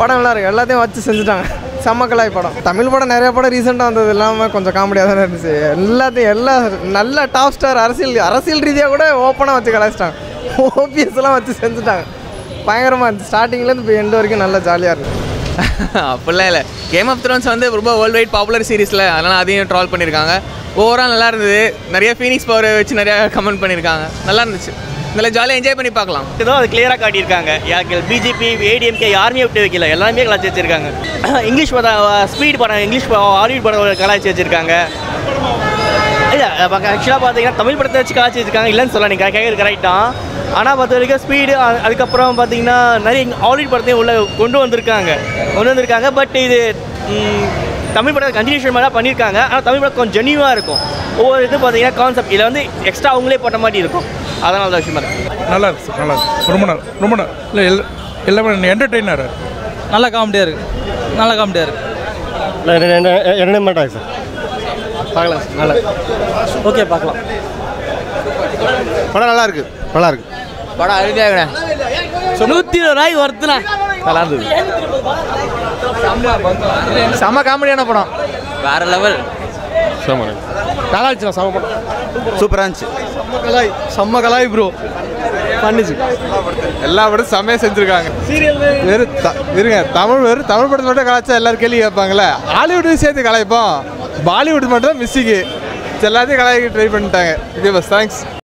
படம் நல்லா இருக்கு. எல்லாத்தையும் வச்சு செஞ்சுட்டாங்க. செம்ம கலாய் படம். தமிழ் படம் நிறைய படம் ரீசெண்டாக வந்தது. இல்லாமல் கொஞ்சம் காமெடியாக தானே இருந்துச்சு. எல்லாத்தையும் எல்லா நல்ல டாப் ஸ்டார் அரசியல் அரசியல் ரீதியாக கூட ஓப்பனாக வச்சு கலாய்ச்சிட்டாங்க. ஓபிஎஸ்லாம் வச்சு செஞ்சுட்டாங்க. பயங்கரமாக இருந்துச்சு. ஸ்டார்டிங்லேருந்து இப்போ எண்டு வரைக்கும் நல்லா ஜாலியாக இருந்துச்சு அப்படிலாம் இல்லை. கேம் ஆஃப் த்ரோன்ஸ் வந்து ரொம்ப வேர்ல்டு வைட் பாப்புலர் சீரிஸில் அதனால் அதையும் ட்ரால் பண்ணியிருக்காங்க ஓவரால் நல்லா இருந்தது. நிறைய ஃபீனிக்ஸ் பவர் வச்சு நிறையா கமெண்ட் பண்ணியிருக்காங்க நல்லா இருந்துச்சு. நல்லா ஜாலியாக என்ஜாய் பண்ணி பார்க்கலாம். இதுதான் அது கிளியராக காட்டியிருக்காங்க. யாருக்கு பிஜேபி ஏடிஎம்கே யாருமே விட்டு வைக்கல. எல்லாமே கலாச்சி வச்சிருக்காங்க. இங்கிலீஷ் படம் ஸ்பீட் படம் இங்கிலீஷ் படம் ஹாலிவுட் படம் கலாச்சி வச்சிருக்காங்க. இல்லை ஆக்சுவலாக பார்த்தீங்கன்னா தமிழ் படத்தை வச்சு கலாச்சி வச்சிருக்காங்க. இல்லைன்னு சொல்ல நீங்கள் கேட்குறது கரெக்ட் தான். ஆனால் பார்த்த வரைக்கும் ஸ்பீடு அதுக்கப்புறம் பார்த்தீங்கன்னா நிறைய ஹாலிவுட் படத்தையும் உள்ளே கொண்டு வந்திருக்காங்க. கொண்டு வந்திருக்காங்க. பட் இது தமிழ் படம் கண்டினியூஷன் மாதிரி தான் பண்ணியிருக்காங்க. ஆனால் தமிழ் படம் கொஞ்சம் ஜெனியூவாக இருக்கும். ஒவ்வொரு இது பார்த்தீங்கன்னா கான்செப்ட் இதில் வந்து எக்ஸ்ட்ரா அவங்களே போட்ட மாதிரி இருக்கும். அதனால தான் விஷயமா இருக்கு. நல்லா இருக்கு சார் நல்லா இருக்கு. ரொம்ப நல்லா ரொம்ப நல்லா இல்லை எல் எல்லாமே என்டர்டெய்னர் நல்ல காமெடியாக இருக்குது நல்ல காமெடியாக இருக்குது என்டர்டைன்மெண்ட் ஆகுது சார் பார்க்கலாம் நல்லா ஓகே பார்க்கலாம். படம் நல்லா இருக்கு. நல்லா இருக்கு. படம் அருமையாக நூற்றி இருபது ரூபாய்க்கு ஒருத்தனா நல்லா இருந்தது. செம்ம காமெடியான படம். வேற லெவல் நல்லா இருந்துச்சு சம படம். சூப்பராக இருந்துச்சு. செம்ம கலாய் செம்ம கலாய் ப்ரோ பண்ணுச்சு. எல்லா படமும் செம்மையாக செஞ்சுருக்காங்க. வெறும் த- இருங்க தமிழ் வெறும் தமிழ் படத்தை மட்டும் கலாச்சா எல்லாரும் கேள்வி கேட்பாங்களே ஹாலிவுட்டையும் சேர்த்து கலாய்ப்போம். பாலிவுட் மட்டும் தான் மிஸ்ஸிங்கு எல்லாத்தையும் கலாய்க்க ட்ரை பண்ணிட்டாங்க. Okay bus thanks